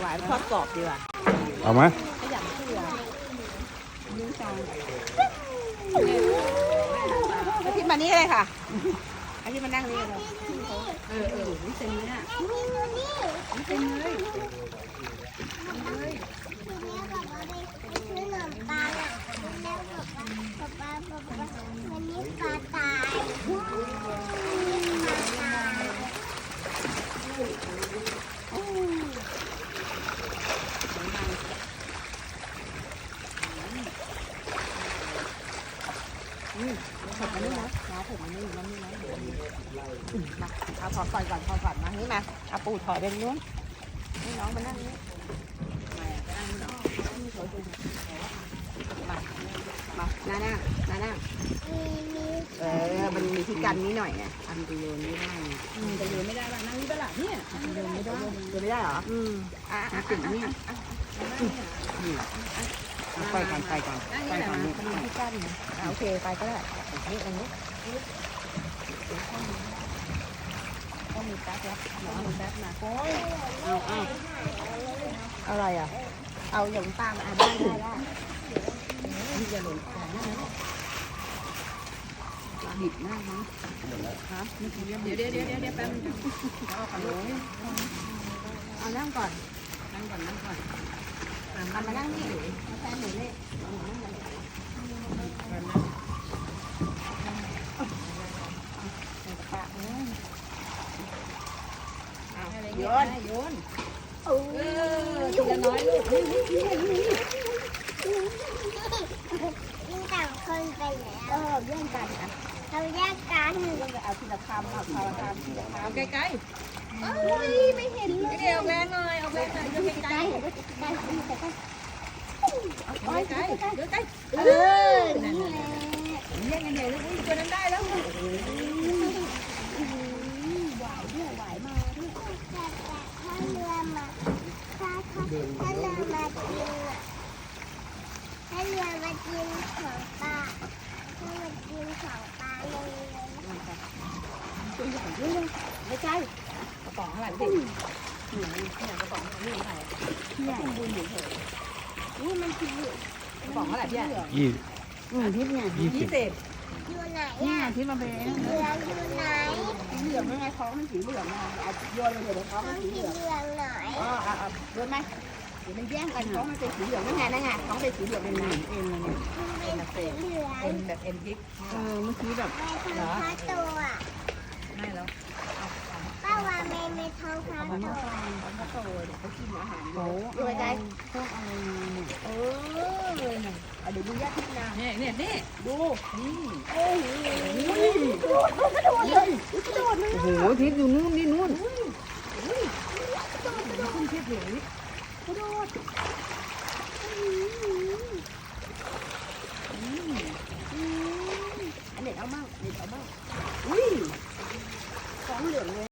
หวานทอดกรอบดีกว่าเอาไหมขยำเกลือนิ้วจังอาทิตย์มานี่เลยค่ะอาทิตย์มานั่งนี่เลยเออเออนี่เต็มเลยอะนี่เต็มเลย วันนี้ปลาตาย ผมมานี่นะน้าผมมานี่มานี่นะมาเอาถอดก่อนก่อนถอดก่อนมานี่มาเอาปูถอดเป็นนู้นให้น้องมานั่งนี่มานั่งน้องมามาหน้าหน้าหน้าหน้ามีมีเออมันมีที่กันนิดหน่อยไงอันจะโยนไม่ได้ไงจะเดินไม่ได้บ้างนั่งนี่บ้างล่ะเนี่ยโยนไม่ได้โยนไม่ได้เหรออืมอะอะติดนี่ ไปกันไปกันนั่งไปนี่แหละกันนี่มันมีที่กั้นไงอะโอเคไปก็ได้นี่อันนี้ต้องมีแป๊บแล้วหมอมีแป๊บมาโอ้ยเอาเอาอะไรอะ เอาหลงตามอะได้ได้ได้นี่จะหลงตามนะดิบมากมั้งฮะเดี๋ยวเดี๋ยวเดี๋ยวเดี๋ยวแป๊บนึงเอาขนเอานั่งก่อนนั่งก่อนนั่งก่อน เอามานั่งนี่มาแฟนหนูนี่เนั่ยโยนโยนโอ้เออทีละน้อยลูกยิ่งต่างคนไปแล้วเออแย่งกันอะเราแยกกันแย่งกันเอาทีละคำเอาทีละคำเอาใกล้โอ้ ไม่เห็นๆเลยเดี๋ยวแรงหน่อยเอาแรงหน่อยเดี๋ยวใกใกล้ล้ๆเห็นก็ใกล้ใกล้ใกล้ใกล้เอาใกล้ๆเดี๋ยวใกล้เออนี่แหละเล่นกันใหญ่เลยอุ้ยตัวนั้นได้แล้วหวายด้วยหวายมาด้วยแต่ถ้าเรือมาถ้าถ้าถ้าเรือมากินอะถ้าเรือมากินของปลาถ้ามากินของปลาเลยตัวใหญ่ด้วยเลยไม่ใช่กระ ป๋องอะไรเด็กหนูเนี่ยกระป๋องนี่ใหญ่เนี่ยบุญอยู่เถอะนี่มันคือกระป๋องอะไรพี่ยี่อืมทิพย์เนี่ยยี่ยี่สิบสิบอยู่ไหนนี่อะที่มันเป็นเรืออยู่ไหนสีเหลืองยังไงท้องมันสีเหลืองนะเอาโยนเลยเดี๋ยวท้องต้มัอนงสีสีเหลืองเหลืองหน่อยอ๋ออะอะโยนไหมเดี๋ยวมันแย่งกันท้องมันเป็นสีเหลืองนั่นไงนั่นไงท้องเป็นสีเหลืองเป็นน้ำเอ็นเลยเนี่ยมันเป็นสีเหลืองเอ็นแบบเอ็นพริกเออเมื่อกี้แบบไม่ทอ โอ้รวยได้พวกอะไรเนี่ยเออเลยเนี่ยเดี๋ยวดูยาทิพนาเนี่ยเนี่ยนี่ดูนี่โอ้โหกระโดดเลยกระโดดเลยโอ้โหทิพอยู่นู่นนี่นู่นกระโดดกระโดดคุณทิพย์เหรอกระโดด